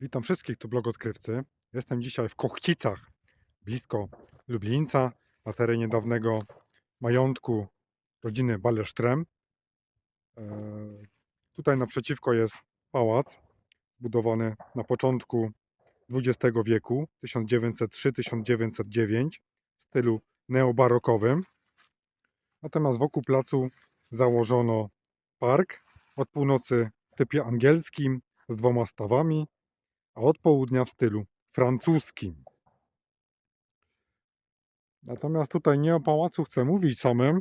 Witam wszystkich tu blogodkrywcy. Jestem dzisiaj w Kochcicach, blisko Lublińca, na terenie dawnego majątku rodziny Balesztrem. Eee, Tutaj naprzeciwko jest pałac zbudowany na początku XX wieku, 1903-1909, w stylu neobarokowym. Natomiast wokół placu założono park od północy w typie angielskim z dwoma stawami, a od południa w stylu francuskim. Natomiast tutaj nie o pałacu chcę mówić samym.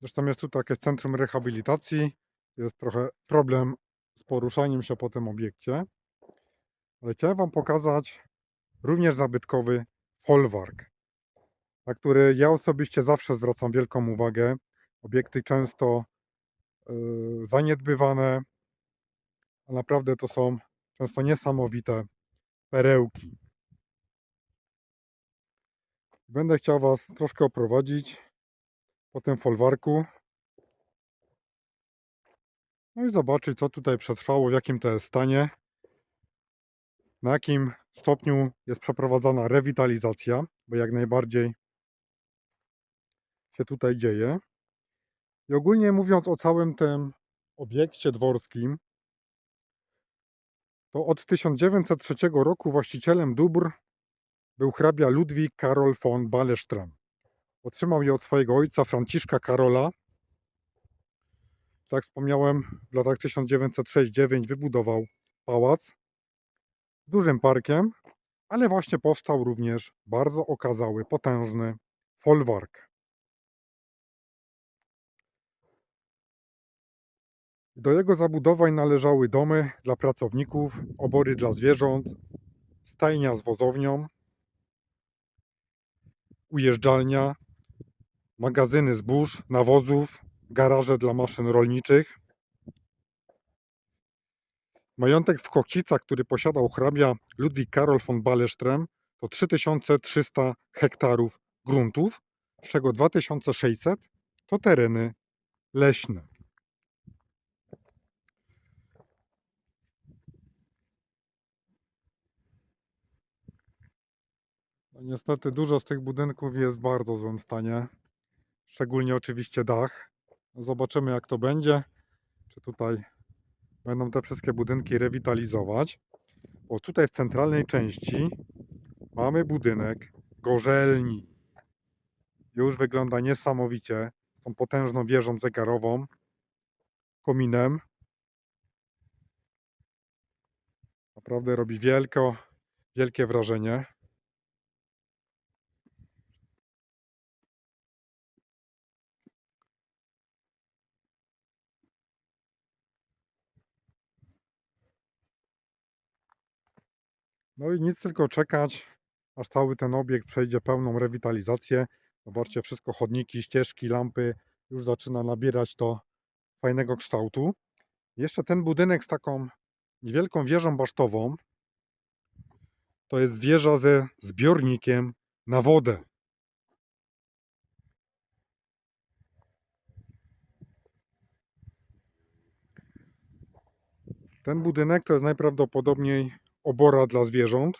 Zresztą jest tu takie centrum rehabilitacji. Jest trochę problem z poruszaniem się po tym obiekcie. Ale chciałem Wam pokazać również zabytkowy folwark, na który ja osobiście zawsze zwracam wielką uwagę. Obiekty często yy, zaniedbywane, a naprawdę to są często niesamowite perełki. Będę chciał Was troszkę oprowadzić po tym folwarku. No i zobaczyć, co tutaj przetrwało, w jakim to jest stanie, na jakim stopniu jest przeprowadzana rewitalizacja, bo jak najbardziej się tutaj dzieje. I ogólnie mówiąc o całym tym obiekcie dworskim, to od 1903 roku właścicielem dóbr był hrabia Ludwik Karol von Balesztram. Otrzymał je od swojego ojca Franciszka Karola. Tak wspomniałem, w latach 1906-9 wybudował pałac z dużym parkiem, ale właśnie powstał również bardzo okazały, potężny folwark. Do jego zabudowań należały domy dla pracowników, obory dla zwierząt, stajnia z wozownią, ujeżdżalnia, magazyny zbóż, nawozów, garaże dla maszyn rolniczych. Majątek w Kochcicach, który posiadał hrabia Ludwik Karol von Balesztrem, to 3300 hektarów gruntów, z czego 2600 to tereny leśne. Niestety dużo z tych budynków jest w bardzo złym stanie. Szczególnie oczywiście dach. Zobaczymy jak to będzie. Czy tutaj będą te wszystkie budynki rewitalizować. Bo tutaj w centralnej części mamy budynek gorzelni. Już wygląda niesamowicie. Z tą potężną wieżą zegarową, kominem. Naprawdę robi wielko, wielkie wrażenie. No i nic tylko czekać, aż cały ten obiekt przejdzie pełną rewitalizację. Zobaczcie, wszystko chodniki, ścieżki, lampy już zaczyna nabierać to fajnego kształtu. Jeszcze ten budynek z taką niewielką wieżą basztową to jest wieża ze zbiornikiem na wodę. Ten budynek to jest najprawdopodobniej obora dla zwierząt.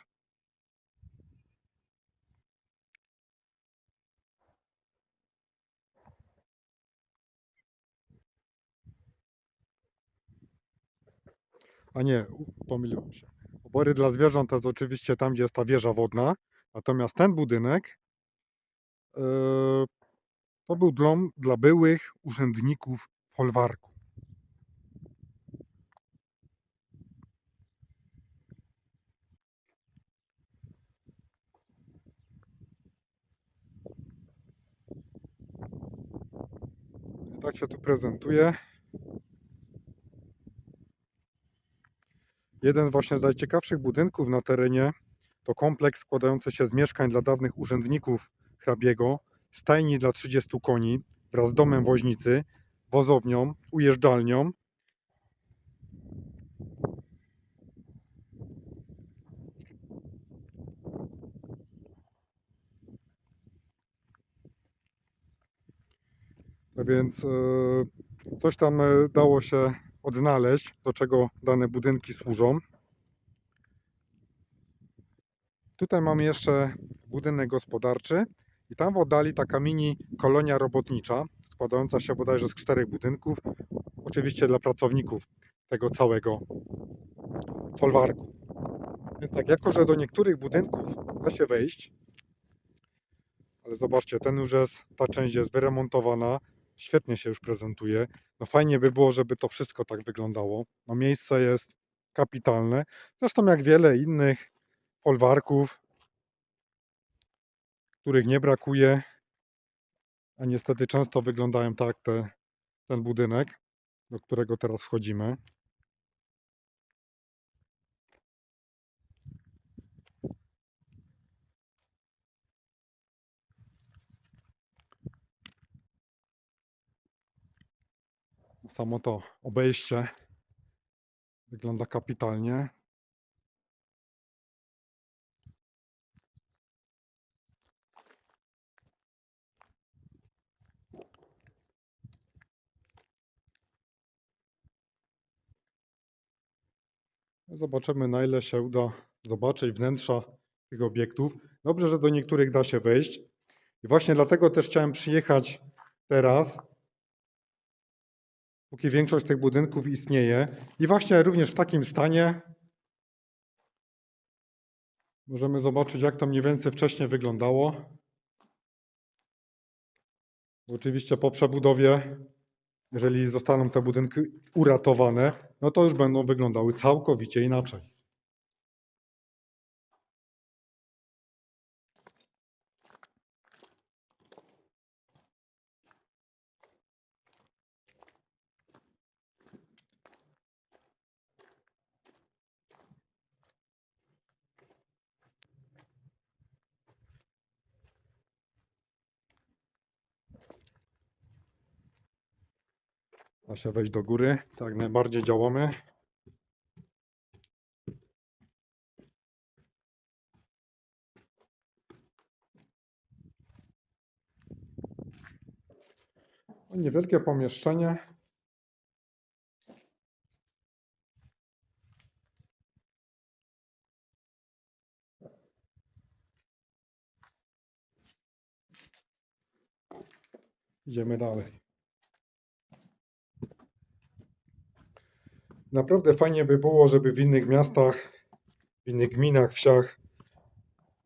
A nie, pomyliłem się. Obory dla zwierząt to jest oczywiście tam, gdzie jest ta wieża wodna. Natomiast ten budynek e, to był dom dla byłych urzędników folwarku. Tak się tu prezentuje. Jeden właśnie z najciekawszych budynków na terenie to kompleks składający się z mieszkań dla dawnych urzędników hrabiego, stajni dla 30 koni wraz z domem woźnicy, wozownią, ujeżdżalnią. Więc e, coś tam e, dało się odnaleźć, do czego dane budynki służą. Tutaj mamy jeszcze budynek gospodarczy i tam w oddali taka mini kolonia robotnicza, składająca się bodajże z czterech budynków, oczywiście dla pracowników tego całego folwarku. Więc tak, jako że do niektórych budynków da się wejść, ale zobaczcie, ten już jest, ta część jest wyremontowana, świetnie się już prezentuje. No fajnie by było, żeby to wszystko tak wyglądało. No miejsce jest kapitalne. Zresztą jak wiele innych folwarków, których nie brakuje, a niestety często wyglądają tak te, ten budynek, do którego teraz wchodzimy. Samo to obejście wygląda kapitalnie. Zobaczymy na ile się uda zobaczyć wnętrza tych obiektów. Dobrze, że do niektórych da się wejść. I właśnie dlatego też chciałem przyjechać teraz, póki większość tych budynków istnieje. I właśnie również w takim stanie możemy zobaczyć, jak to mniej więcej wcześniej wyglądało. Oczywiście po przebudowie, jeżeli zostaną te budynki uratowane, no to już będą wyglądały całkowicie inaczej. Da się wejść do góry, tak najbardziej działamy. Niewielkie pomieszczenie. Idziemy dalej. Naprawdę fajnie by było, żeby w innych miastach, w innych gminach, wsiach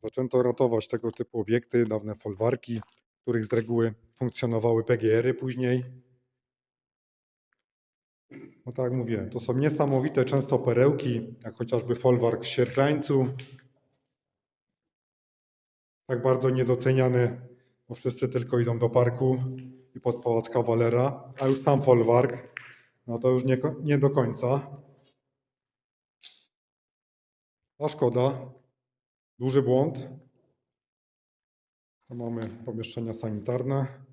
zaczęto ratować tego typu obiekty, dawne folwarki, w których z reguły funkcjonowały PGR-y później. No tak jak mówię, to są niesamowite często perełki, jak chociażby folwark w Sierklańcu. Tak bardzo niedoceniany, bo wszyscy tylko idą do parku i pod Pałac Kawalera, a już sam folwark no to już nie, nie do końca. A szkoda. Duży błąd. Tu mamy pomieszczenia sanitarne.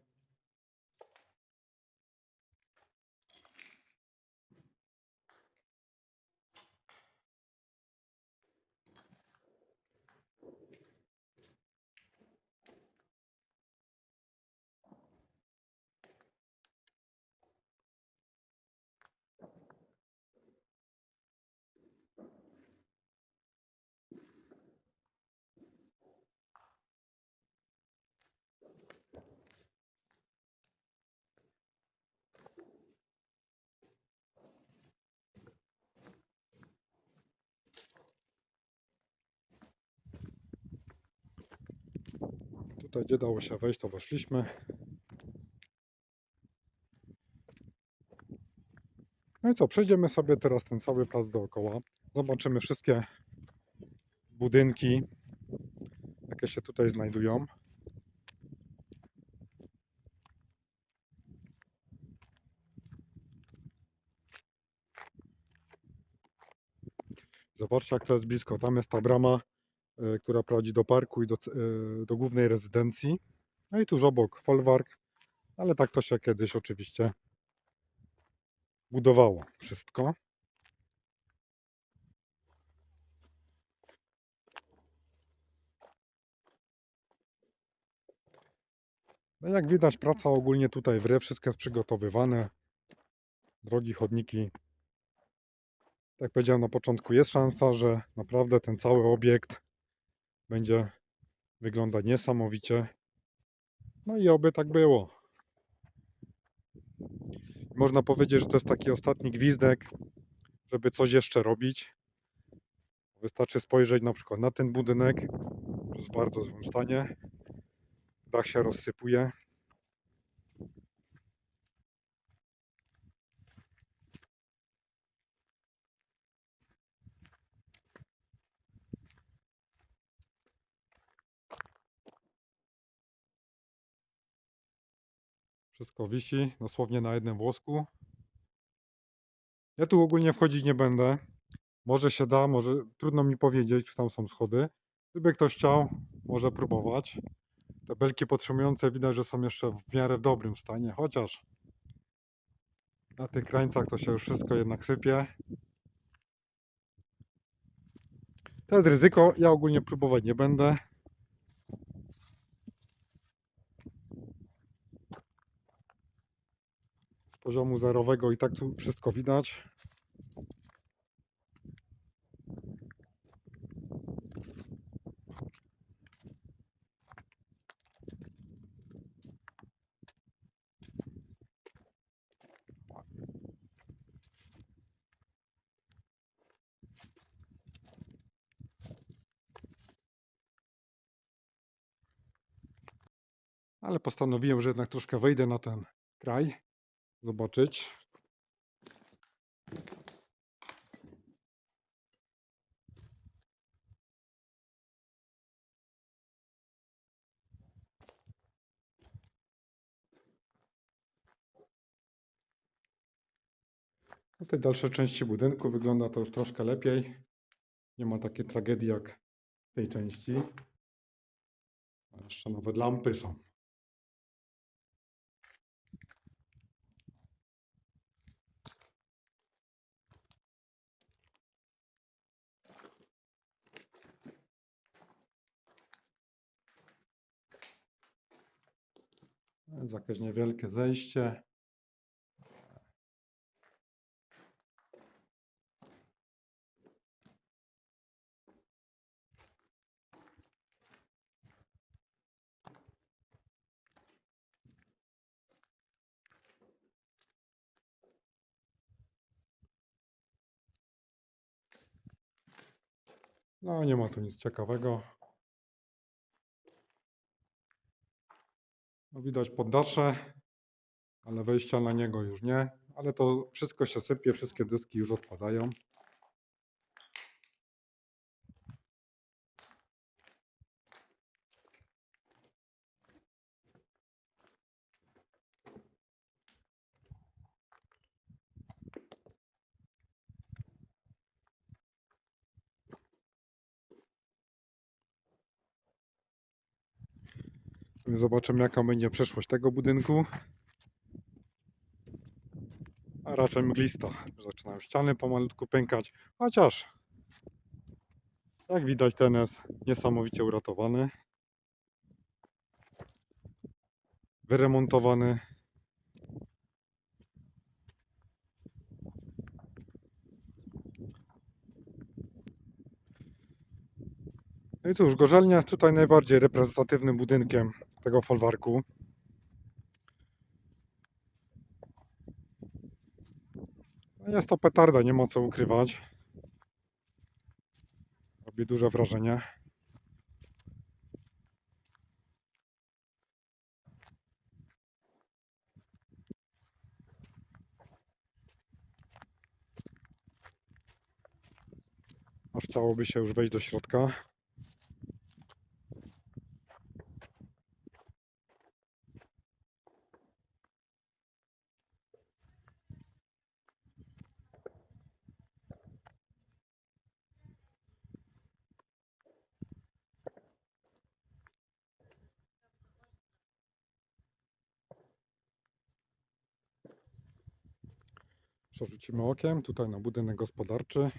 Tutaj, gdzie dało się wejść, to weszliśmy. No i co, przejdziemy sobie teraz ten cały plac dookoła. Zobaczymy wszystkie budynki, jakie się tutaj znajdują. Zobaczcie, jak to jest blisko. Tam jest ta brama, która prowadzi do parku i do, e, do głównej rezydencji. No i tuż obok folwark, ale tak to się kiedyś oczywiście budowało wszystko. No jak widać praca ogólnie tutaj wre, wszystko jest przygotowywane. Drogi, chodniki Tak jak powiedziałem na początku, jest szansa, że naprawdę ten cały obiekt będzie wyglądać niesamowicie. No i oby tak było. Można powiedzieć, że to jest taki ostatni gwizdek, żeby coś jeszcze robić. Wystarczy spojrzeć na przykład na ten budynek, który jest w bardzo złym stanie. Dach się rozsypuje. Wszystko wisi dosłownie na jednym włosku. Ja tu ogólnie wchodzić nie będę. Może się da, może trudno mi powiedzieć, czy tam są schody. Gdyby ktoś chciał, może próbować. Te belki podtrzymujące widać, że są jeszcze w miarę dobrym stanie, chociaż na tych krańcach to się już wszystko jednak sypie. To jest ryzyko, ja ogólnie próbować nie będę. Poziomu zerowego i tak tu wszystko widać. Ale postanowiłem, że jednak troszkę wejdę na ten kraj. Zobaczyć. Na tej dalszej części budynku wygląda to już troszkę lepiej. Nie ma takiej tragedii jak w tej części. Jeszcze nawet lampy są. Jest jakieś niewielkie zejście. No, nie ma tu nic ciekawego. No, widać poddasze, ale wejścia na niego już nie. Ale to wszystko się sypie, wszystkie dyski już odpadają. Zobaczymy jaka będzie przyszłość tego budynku. A raczej mglista. Zaczynają ściany pomalutku pękać. Chociaż jak widać ten jest niesamowicie uratowany. Wyremontowany. No i cóż, Gorzelnia jest tutaj najbardziej reprezentatywnym budynkiem tego folwarku. No Jest to petarda, nie ma co ukrywać. Robi duże wrażenie. Aż chciałoby się już wejść do środka. Przerzucimy okiem tutaj na budynek gospodarczy.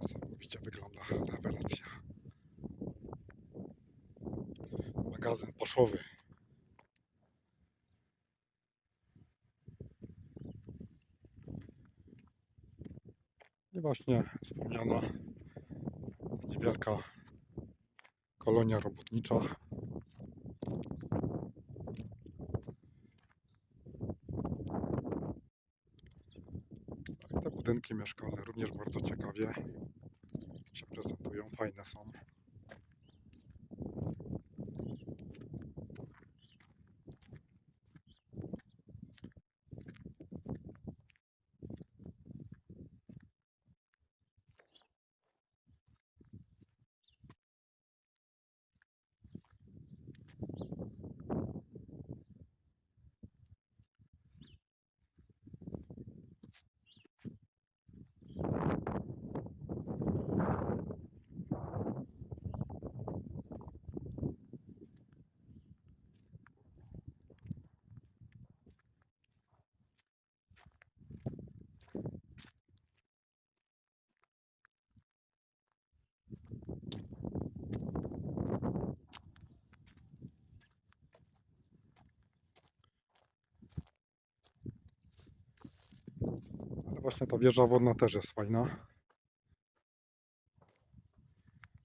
Niesamowicie wygląda, rewelacja. Magazyn paszowy. I właśnie wspomniana niewielka kolonia robotnicza. Te budynki mieszkalne również bardzo ciekawie się prezentują, fajne są. Ale właśnie ta wieża wodna też jest fajna.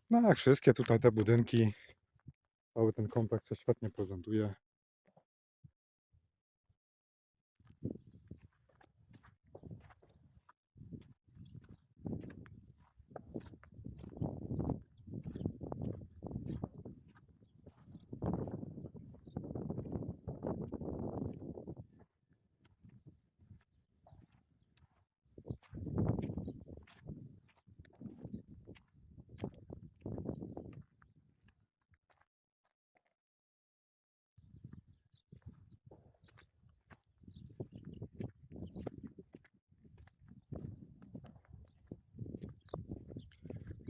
No jak wszystkie tutaj te budynki, cały ten kompleks się świetnie prezentuje.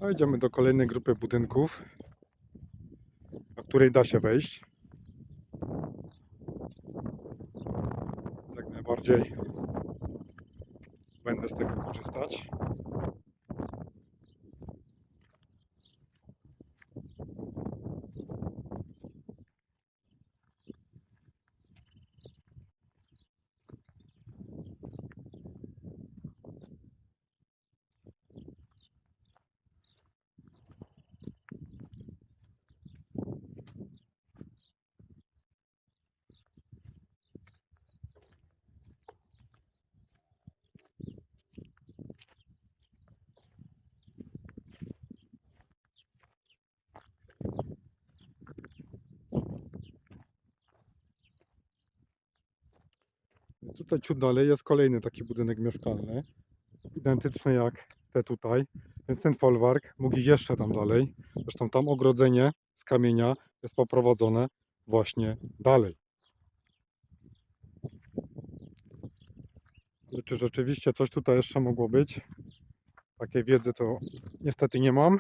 No idziemy do kolejnej grupy budynków, do której da się wejść. Jak najbardziej będę z tego korzystać. Tutaj ciut dalej jest kolejny taki budynek mieszkalny, identyczny jak te tutaj, więc ten folwark mógł iść jeszcze tam dalej. Zresztą tam ogrodzenie z kamienia jest poprowadzone właśnie dalej. Ale czy rzeczywiście coś tutaj jeszcze mogło być? Takiej wiedzy to niestety nie mam.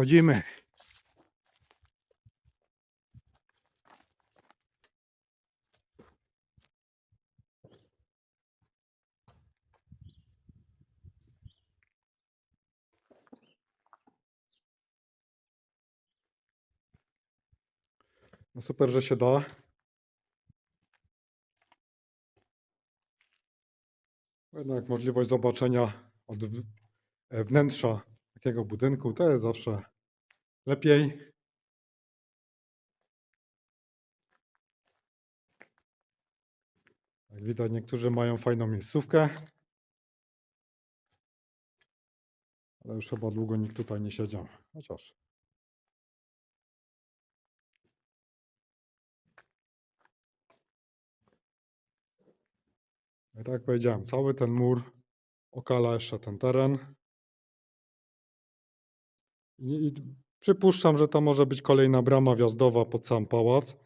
Wchodzimy. No super, że się da. Jednak możliwość zobaczenia od e, wnętrza takiego budynku to jest zawsze lepiej. Jak widać, niektórzy mają fajną miejscówkę. Ale już chyba długo nikt tutaj nie siedział. Chociaż. I tak jak powiedziałem, cały ten mur okala jeszcze ten teren. I, I przypuszczam, że to może być kolejna brama wjazdowa pod sam pałac.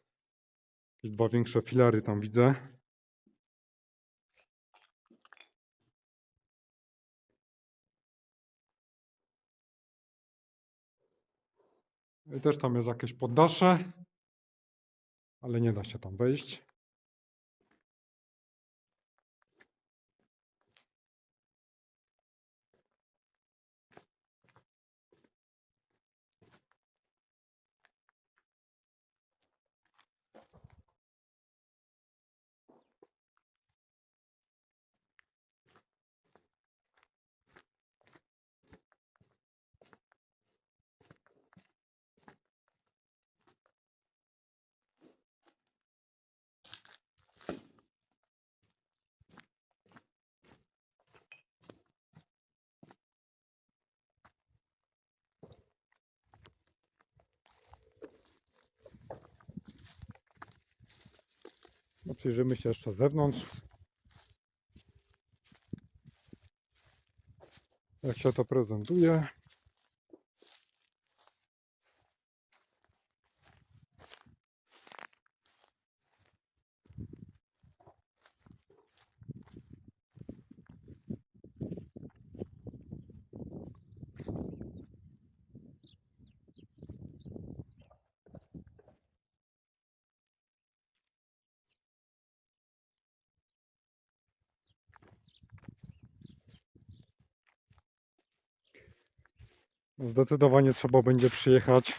Jakieś dwa większe filary tam widzę. I też tam jest jakieś poddasze. ale nie da się tam wejść. No, przyjrzymy się jeszcze z zewnątrz. Jak się to prezentuje. Zdecydowanie trzeba będzie przyjechać,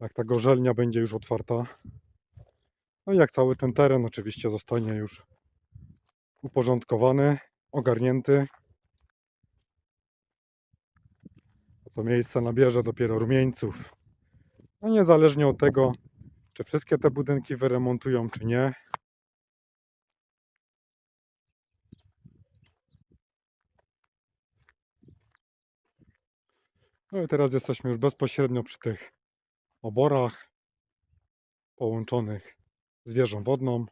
jak ta gorzelnia będzie już otwarta. No i jak cały ten teren oczywiście zostanie już uporządkowany, ogarnięty. To miejsce nabierze dopiero rumieńców. No niezależnie od tego, czy wszystkie te budynki wyremontują, czy nie. No i teraz jesteśmy już bezpośrednio przy tych oborach połączonych z wieżą wodną.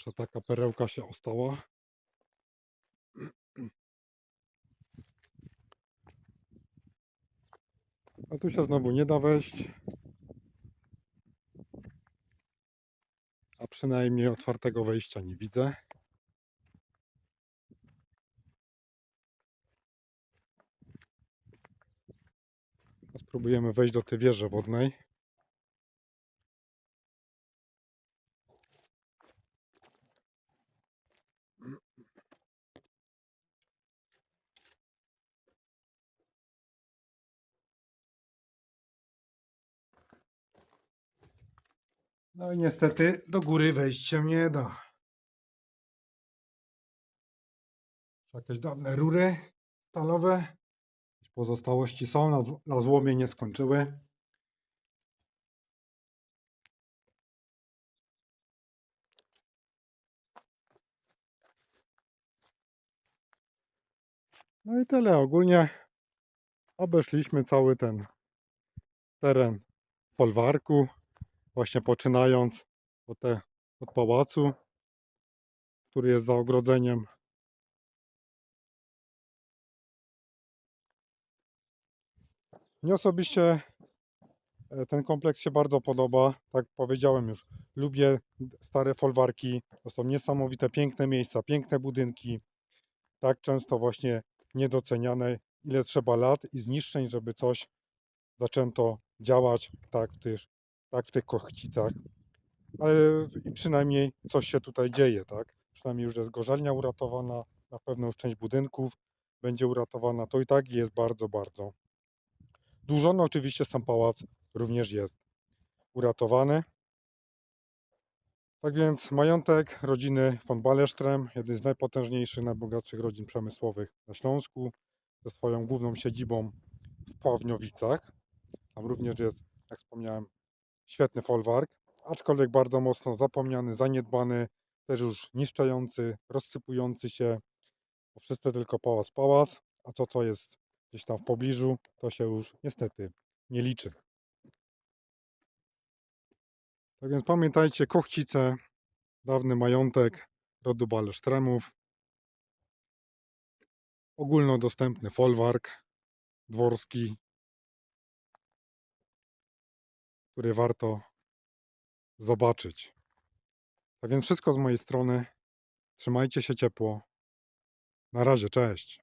Jeszcze taka perełka się ostała. A tu się znowu nie da wejść. A przynajmniej otwartego wejścia nie widzę. Spróbujemy wejść do tej wieży wodnej. No i niestety do góry wejść się nie da. Jakieś dawne rury stalowe. Pozostałości są, na, zł- na złomie nie skończyły. No i tyle. Ogólnie obeszliśmy cały ten teren folwarku. Właśnie poczynając od, te, od pałacu, który jest za ogrodzeniem. Mnie osobiście e, ten kompleks się bardzo podoba. Tak powiedziałem już, lubię stare folwarki. To są niesamowite, piękne miejsca, piękne budynki. Tak często właśnie niedoceniane, ile trzeba lat i zniszczeń, żeby coś zaczęto działać tak w tak w tych kochcicach. Ale i przynajmniej coś się tutaj dzieje, tak? Przynajmniej już jest gorzelnia uratowana, na pewno już część budynków będzie uratowana. To i tak jest bardzo, bardzo dużo. No oczywiście sam pałac również jest uratowany. Tak więc majątek rodziny von Balesztrem, jednej z najpotężniejszych, najbogatszych rodzin przemysłowych na Śląsku, ze swoją główną siedzibą w Pławniowicach. Tam również jest, jak wspomniałem, świetny folwark, aczkolwiek bardzo mocno zapomniany, zaniedbany, też już niszczący, rozsypujący się. Bo wszyscy tylko pałac, pałac, a to co jest gdzieś tam w pobliżu, to się już niestety nie liczy. Tak więc pamiętajcie, Kochcice, dawny majątek rodu Balesztremów, ogólnodostępny folwark dworski, który warto zobaczyć. Tak więc wszystko z mojej strony. Trzymajcie się ciepło. Na razie, cześć.